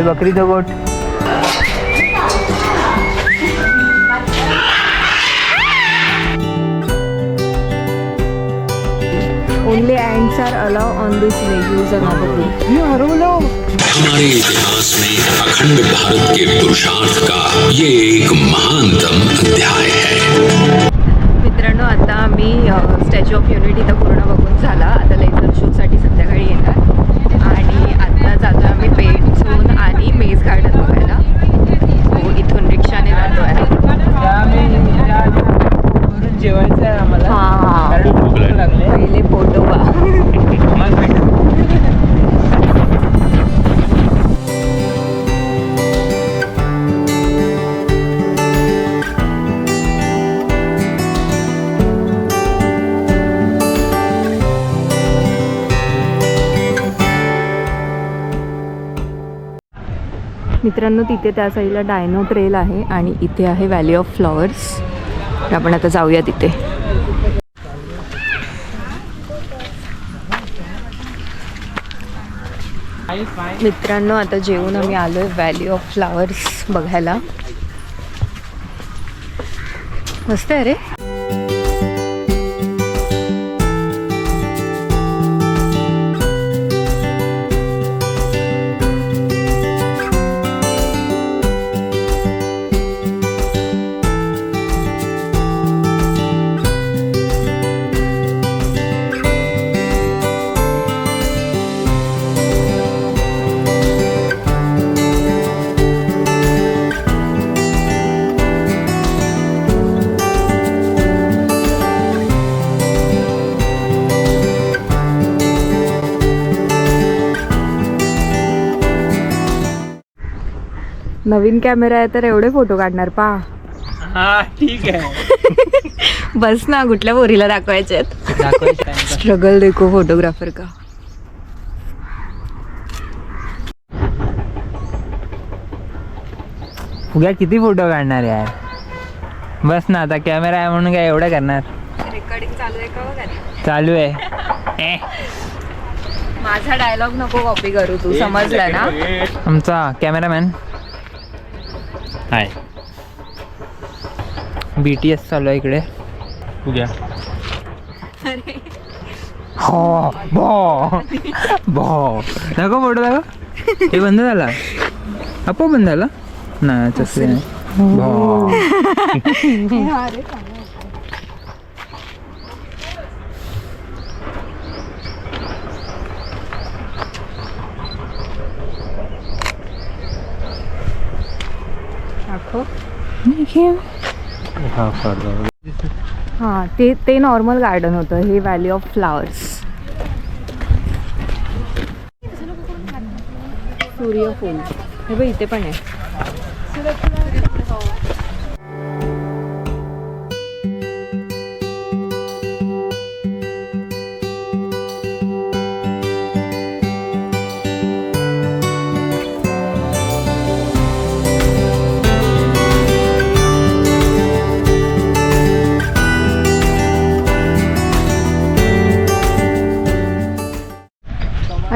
हे बकरीचं goat. Only ants are allowed on this way use हमारे इतिहास में अखंड भारत के पुरुषार्थ का ये एक महानतम अध्याय है। मित्रांनो आता आम्ही स्टॅच्यू ऑफ युनिटी तर पूर्ण बघून झाला. आता लेझर शूटसाठी संध्याकाळी येणार. आणि आता जातो आम्ही पेट मित्रांनो तिथे त्या साईडला डायनो ट्रेल आहे आणि इथे आहे व्हॅली ऑफ फ्लॉवर्स आपण आता जाऊया तिथे. मित्रांनो आता जेवून आम्ही आलोय व्हॅली ऑफ फ्लॉवर्स बघायला. मस्त आहे रे. नवीन कॅमेरा आहे तर एवढे फोटो काढणार पा. हा ठीक आहे. बस ना कुठल्या पोरीला दाखवायचे आहेत. स्ट्रगल देखो फोटोग्राफर का. उद्या किती फोटो काढणार यार? बस ना आता कॅमेरा आहे म्हणून काय एवढं करणार? रेकॉर्डिंग चालू आहे का बघा चालू आहे. ए, माझा डायलॉग नको कॉपी करू तू समजला ना? आमचा cameraman hi. B T S चालू आहे इकडे. उद्या हो भो. भो. दाखव फोटो दाखव. हे बंद झाला. आपोआप बंद झाला. नाही तसं नाही. भो दाखव हा करतो हां ते ते नॉर्मल गार्डन होतं हे व्हॅली ऑफ फ्लावर्स सूर्यफूल. हे बघ इथे पण आहे.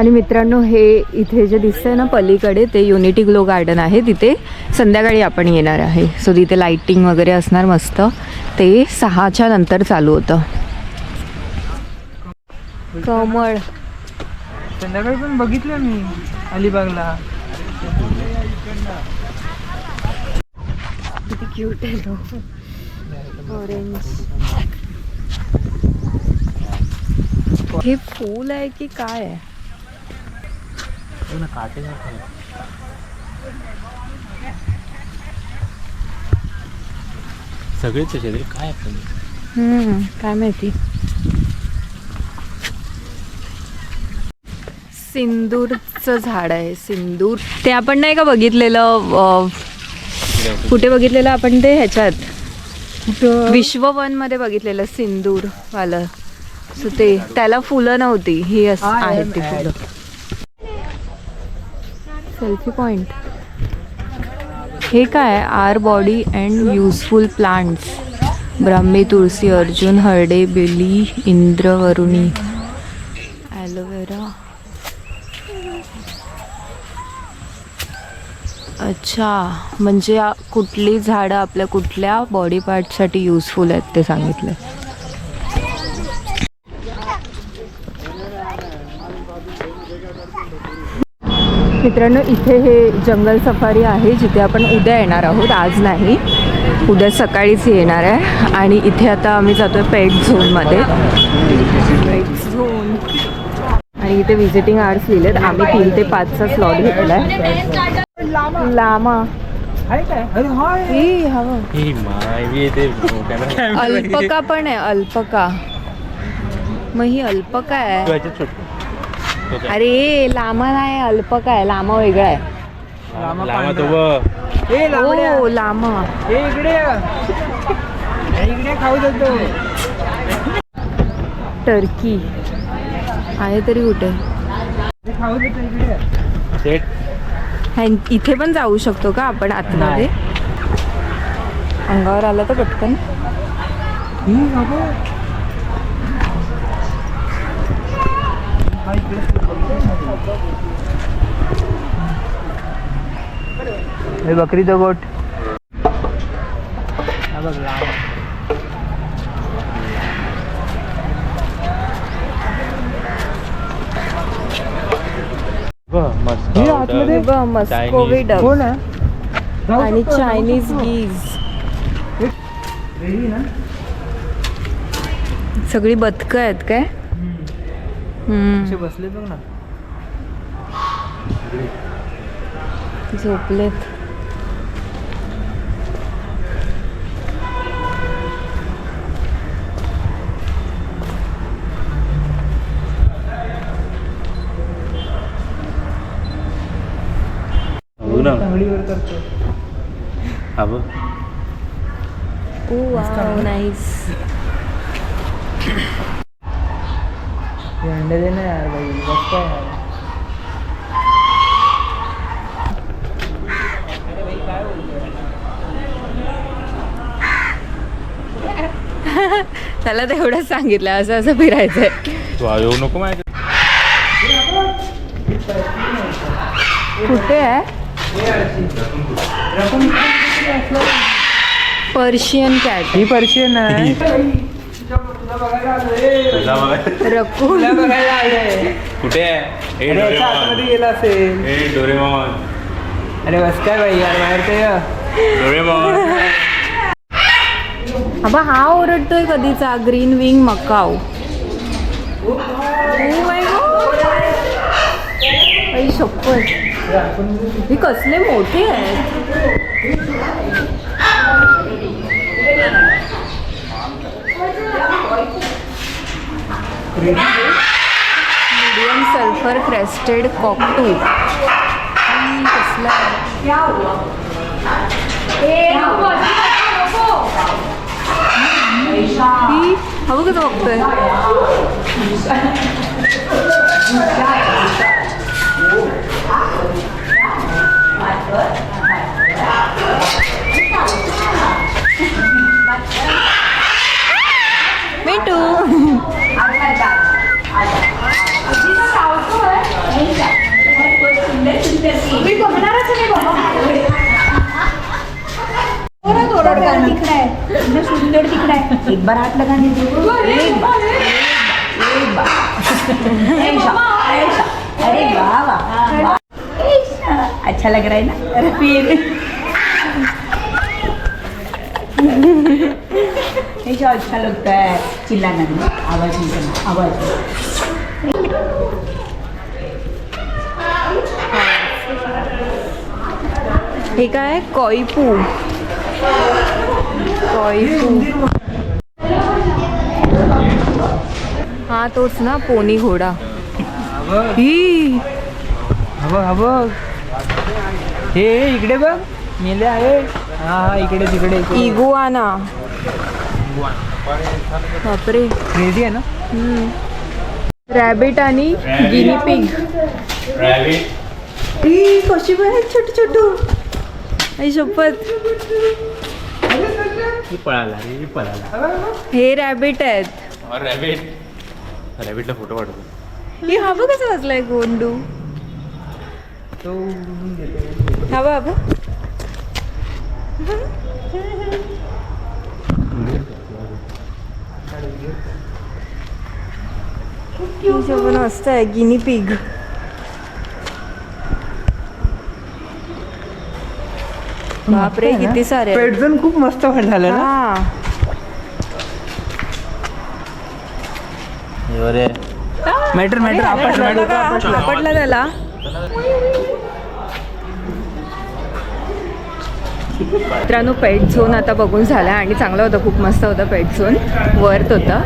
आणि मित्रांनो हे इथे जे दिसतंय ना पलीकडे ते युनिटी ग्लो गार्डन आहे. तिथे संध्याकाळी आपण येणार आहे. सो तिथे लाईटिंग वगैरे असणार मस्त. ते सहाच्या नंतर चालू होतं. कमळ. संध्याकाळी पण बघितलं मी अलिबागला. किती क्यूट आहे तो. ऑरेंज हे फूल आहे की काय आहे? काटे सगळेच असे काय आपण? काय माहिती? सिंदूरचं झाड आहे सिंदूर. ते आपण नाही का बघितलेलं कुठे बघितलेलं आपण ते ह्याच्यात? विश्ववनमध्ये बघितलेलं सिंदूर वालं सो ते त्याला फुलं नव्हती. ही अस- आहेत ती. फुलं. सेल्फी पॉइंट हे काय? Our body and useful plants Brahmi तुळसी अर्जुन हरडे बेली इंद्रवरुणी ॲलोवेरा अच्छा. म्हणजे कुठली झाडं आपल्या कुठल्या बॉडी पार्टसाठी युजफुल आहेत ते सांगितलं. मित्रांनो इथे हे जंगल सफारी आहे जिथे आपण उद्या येणार आहोत. आज नाही उद्या सकाळीच येणार आहे. आणि इथे आता आम्ही जातोय पेट झोनमध्ये पेट झोन. आणि इथे व्हिजिटिंग आर्ट्स लिहिलेत. आम्ही तीन ते पाचचा स्लॉट घेतलाय. लामा. आहे काय अरे हाय हे हवं. ही माय मी ते कॅमेरा अल्पका पण आहे अल्पका. मग ही अल्पका आहे. अरे लामा नाही अल्पका आहे लामा वेगळा आहे. लामा लावा तो पांढरा. व ए लांबड्या. हो लामा. ए इकडे ये. ए, इकडे खाऊ देतो. टर्की. आहे तरी कुठे? ए, खाऊ देतो इकडे ये. सेट. ह्यां- इथे पण जाऊ शकतो का आपण आतमध्ये? अंगावर आला तर पटकन. ही बाबा. हा, बकरीचं गोट. हा बघ लांब. हे जाऊ आणि चायनीज. गीज सगळी बदकं आहेत काय? असे बसले बघ ना. झोपलेत. हा नाईस अंडे दे ना यार भाई मस्त आहे यार त्याला तेवढं सांगितलं असं असं फिरायचंय तू येऊ नको माहिती कुठे आहे पर्शियन कॅट ही पर्शियन आहे बघायला कुठे आहे? ए अरे याच्या आतमध्ये डोरेमॉन गेला असेल. ए डोरेमॉन. अरे बस काय बाई यार बाहेर ते. डोरेमॉन. अबा हा ओरडतोय कधीचा ग्रीन विंग मकाव शपथ ही कसले मोठे आहेत? मीडियम सल्फर क्रेस्टेड कॉकटू कसला ही हवं कसं बघतोय एक बार हात लगा एक बार एक बार ऐसा, ऐसा. अरे वाह. ऐसा. अच्छा लग रहा है ना? अरे फिर। ऐसा अच्छा लगता है। चिल्लाना नहीं। आवाज़ नहीं करना आवाज़। हे काय? कॉईपू कॉईपू हा तोच ना पोनी घोडा. हा. बघ ही हा हा हे हे, इकडे बघ. मेले आहे. हा हा इकडे तिकडे. इगुआना. बापरे. क्रेझी आहे ना? रॅबिट आणि गिनी पिग रॅबिट ही कशी पण छोटू छोटू. आई शपथ. ही पळाला ही पळाला. हे रॅबिट आहेत. और रॅबिट रॅबिटला फोटो पाठवतो. ही हवं कसं वाचलाय गोंडू. पण मस्त आहे गिनी पिग बापरे किती सारे आहेत. पेटझोन खूप मस्त झालं ना? मॅटर मॅटर आपण आपटला त्याला. मित्रांनो पेट झोन आता बघून झाला आणि चांगला होता खूप मस्त होता पेट झोन वर्थ होतं.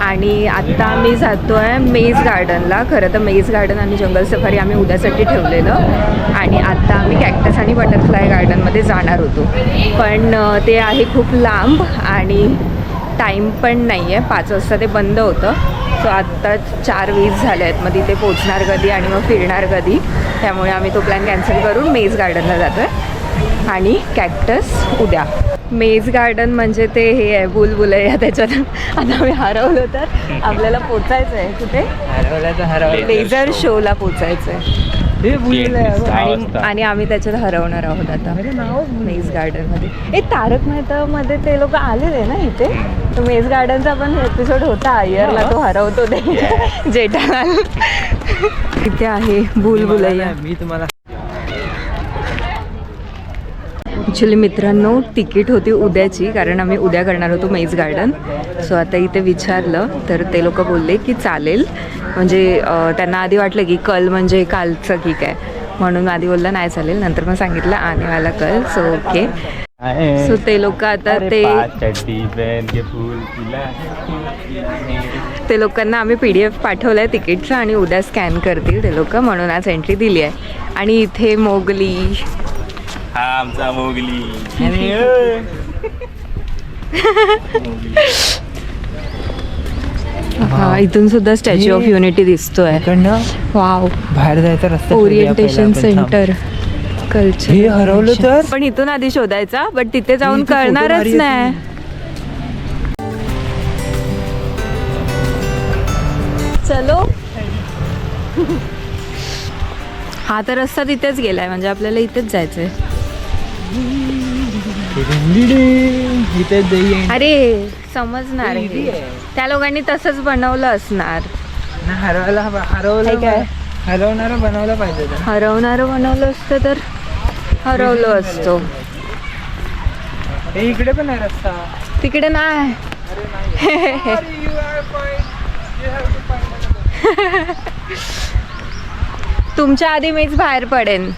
आणि आत्ता आम्ही जातो आहे मेज गार्डनला खरं तर मेज गार्डन आणि जंगल सफारी आम्ही उद्यासाठी ठेवलेलं. आणि आत्ता आम्ही कॅक्टस आणि बटरफ्लाय गार्डनमध्ये जाणार होतो. पण ते आहे खूप लांब आणि टाईम पण नाही आहे पाच वाजता ते बंद होतं. सो आत्ता चार वीस झाले आहेत. मग तिथे पोचणार कधी आणि मग फिरणार कधी त्यामुळे आम्ही तो प्लॅन कॅन्सल करून मेज गार्डनला जातो आहे आणि कॅक्टस उद्या. मेज गार्डन म्हणजे ते हे आहे बुलबुलैया त्याच्यात. आता आम्ही हरवलो तर आपल्याला पोचायचं आहे कुठे? हरवलं तर हरवलं. लेझर शोला पोचायचं आहे. हे आणि आम्ही त्याच्यात हरवणार आहोत आता. मेज गार्डनमध्ये. ए तारक मेहतामध्ये ते लोक आलेले ना इथे? तो मेज गार्डनचा पण एपिसोड होता. आयरला तो हरवतो ते. जेठालाल. इथे आहे बुलबुलैया मी तुम्हाला ॲक्च्युली मित्रांनो तिकीट होती उद्याची कारण आम्ही उद्या करणार होतो मेज गार्डन. सो आता इथे विचारलं तर ते लोक बोलले की चालेल. म्हणजे त्यांना आधी वाटलं की कल म्हणजे कालचं की काय म्हणून आधी बोललं नाही चालेल. नंतर मग सांगितलं आनेवाला कल. सो ओके सो ते लोक आता ते ते लोकांना आम्ही पी डी एफ पाठवलं आहे तिकीटचं आणि उद्या स्कॅन करतील ते लोक म्हणून आज एंट्री दिली आहे. आणि इथे मोगली हा आमचा मोगली हा इथून सुद्धा स्टॅच्यू ऑफ युनिटी दिसतोय. इकडनं वाव बाहेर जायचा रस्ता ओरिएंटेशन शोधूया पहिला आपण. सेंटर कल्चर हे हरवलं तर? पण इथून आधी शोधायचा बट तिथे जाऊन इथे फोटो कळणारच भारी नाही. चलो. हा तर रस्ता तिथेच गेलाय म्हणजे आपल्याला इथेच जायचंय. अरे समजणार त्या लोकांनी तसंच बनवलं असणार हरवायला हरवलं काय? हरवणार बनवलं पाहिजे हरवणारं बनवलं असतं तर हरवलं असतो इकडे पण आहे रस्ता तिकडे नाही तुमच्या आधी मीच बाहेर पडेन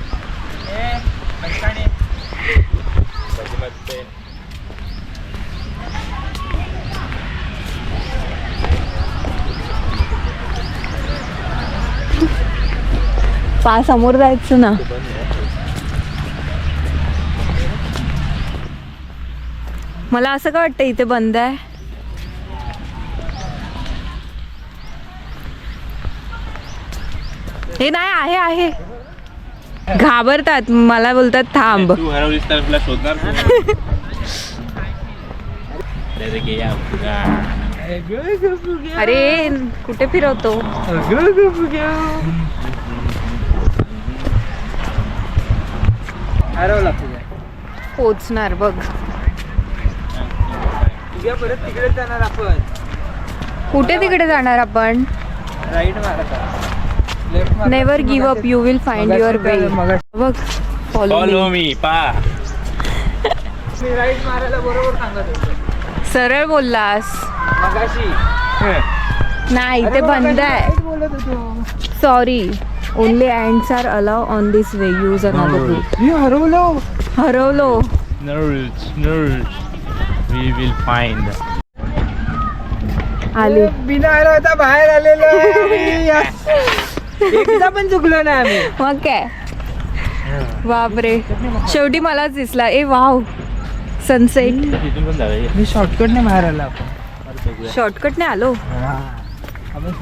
पा समोर जायचं ना. मला असं का वाटतं इथे बंद आहे? हे नाही आहे आहे. घाबरतात मला बोलतात थांब. अरे कुठे फिरवतो? हरवला तुझ्या. पोचणार बघ. तुझ्या परत तिकडे जाणार आपण. कुठे तिकडे जाणार आपण? राईट मारता लेफ्ट मार never give up you will find your way बघ फॉलो Follow me, पा. मी राईट मारायला बरोबर सांगत होतो. सरळ बोललास. मगाशी. नाही ते बंद मी आहे. Sorry only ants are allowed on this way use another route मी हरवलो हरवलो Nerds, nerds. We will find. आली बिना हरवता बाहेर आलेलो. एकदा पण चुकलो ना आम्ही. मग काय बापरे. शेवटी मलाच दिसला. ए वाव. सनसेट मी शॉर्टकटने बाहेर आलो आपण. शॉर्टकटने आलो?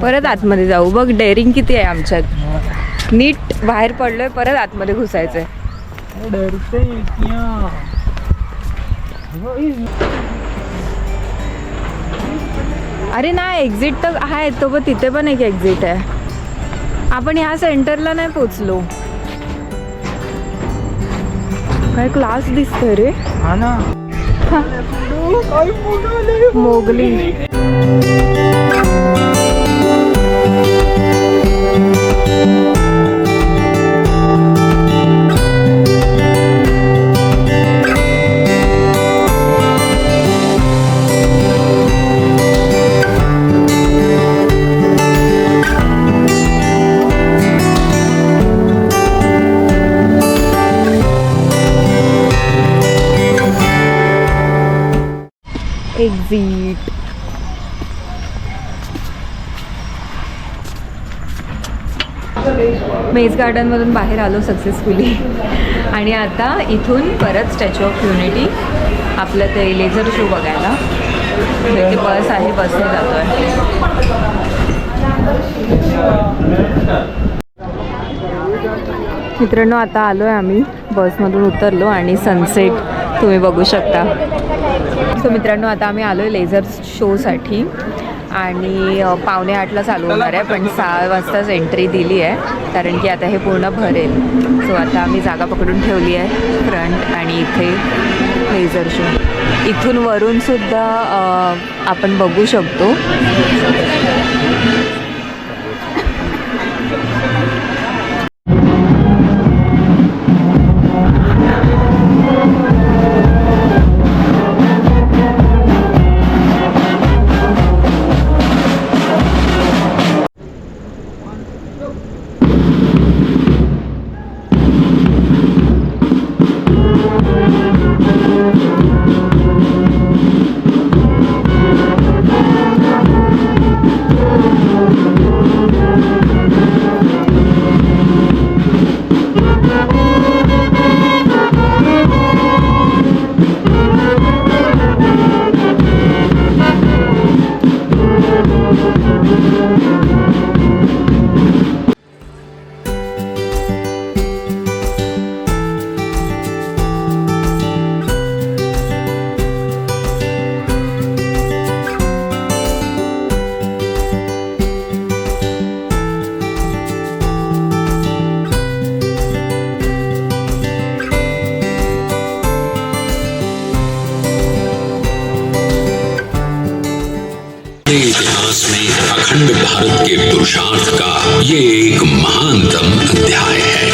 परत आतमध्ये जाऊ. बघ डेअरिंग किती आहे आमच्यात. नीट बाहेर पडलोय परत आतमध्ये घुसायचंय? अरे नाही एक्झिट तर आहे तो पण तिथे पण एक एक्झिट आहे. आपण ह्या सेंटरला नाही पोचलो. काय क्लास दिसतोय रे? हा ना. मोगली. एक्झिट मेज गार्डनमधून बाहेर आलो सक्सेसफुली आणि आता इथून परत स्टॅच्यू ऑफ युनिटी आपलं ते लेझर शो बघायला. ते बस आहे बसने जातो आहे मित्रांनो आता आलो आहे आम्ही बसमधून उतरलो आणि सनसेट तुम्ही बघू शकता. सो मित्रांनो आता आम्ही आलो आहे लेझर शोसाठी आणि पावणे आठला चालू होणार आहे पण सहा वाजताच एंट्री दिली आहे. कारण की आता हे पूर्ण भरेल. सो आता आम्ही जागा पकडून ठेवली आहे फ्रंट आणि इथे लेझर शो इथून वरूनसुद्धा आपण बघू शकतो. अखंड भारत के पुरुषार्थ का ये एक महानतम अध्याय है।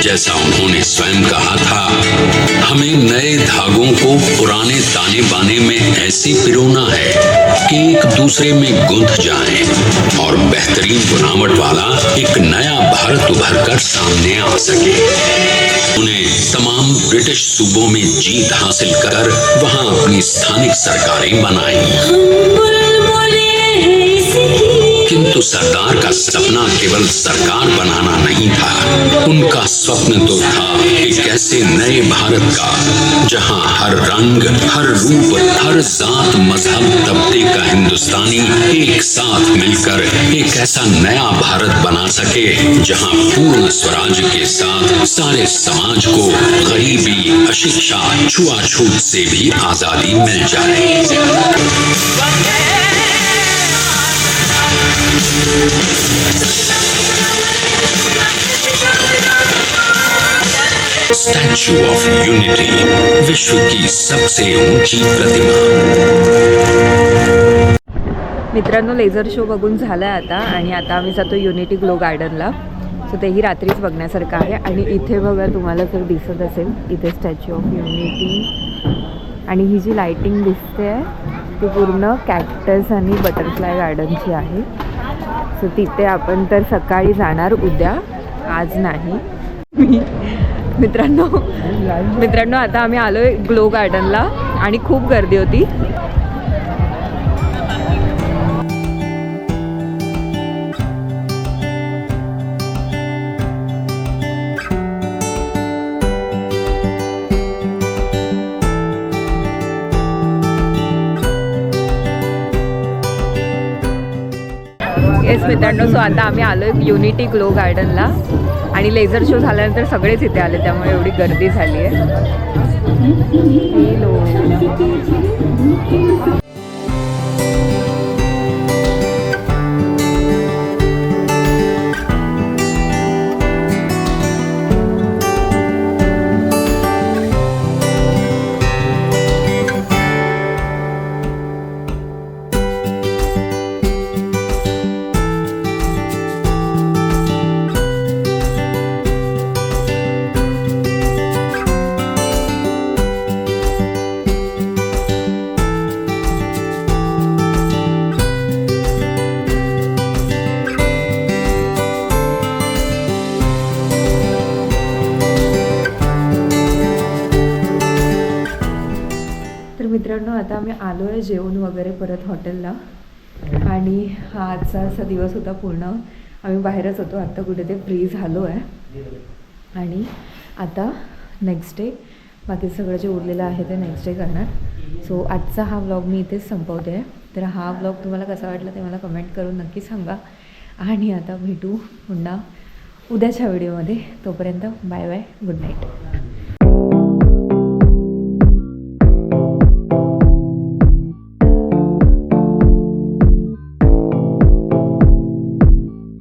जैसा उन्होंने स्वयं कहा था, हमें नए धागों को पुराने ताने बाने में ऐसी पिरोना है। एक दूसरे में गुंथ जाए और बेहतरीन बनावट वाला एक नया भारत उभर कर सामने आ सके। उन्हें तमाम ब्रिटिश सूबों में जीत हासिल कर वहाँ अपनी स्थानिक सरकारें बनाई। किंतु सरदार का सपना केवल सरकार बनाना नहीं था। उनका स्वप्न तो था एक ऐसे नए भारत का, जहाँ हर रंग, हर रूप, हर जात, मज़हब, तबके का हिंदुस्तानी एक साथ मिलकर एक ऐसा नया भारत बना सके, जहाँ पूर्ण स्वराज के साथ सारे समाज को गरीबी, अशिक्षा, छुआछूत से भी आज़ादी मिल जाए। स्टैचू ऑफ यूनिटी विश्व की सबसे ऊंची प्रतिमा। मित्रांनो लेझर शो बघून झाला आहे आता आणि आता आम्ही जातो युनिटी ग्लो गार्डनला सो तेही रात्रीच बघण्यासारखं आहे आणि इथे बघा तुम्हाला जर दिसत असेल इथे स्टॅच्यू ऑफ युनिटी आणि ही जी लायटिंग दिसते आहे ती पूर्ण कॅक्टस आणि बटरफ्लाय गार्डनची आहे. सो तिथे आपण तर सकाळी जाणार उद्या आज नाही. मी मित्रांनो मित्रांनो आता आम्ही आलो आहे ग्लो गार्डनला आणि खूप गर्दी होती. मित्रांनो सो आता आम्ही आलो आहे युनिटी ग्लो गार्डनला आणि लेझर शो झाल्यानंतर सगळेच इथे आले त्यामुळे एवढी गर्दी झाली आहे मित्रांनो आता आम्ही आलो आहे जेवण वगैरे परत हॉटेलला. आणि हा आजचा असा दिवस होता पूर्ण. आम्ही बाहेरच होतो आत्ता कुठे ते फ्री झालो आहे आणि आता नेक्स्ट डे बाकी सगळं जे उरलेलं आहे ते नेक्स्ट डे करणार. सो आजचा हा व्लॉग मी इथेच संपवते. आहे तर हा व्लॉग तुम्हाला कसा वाटला ते मला कमेंट करून नक्की सांगा. आणि आता भेटू पुन्हा उद्याच्या व्हिडिओमध्ये तोपर्यंत बाय बाय गुड नाईट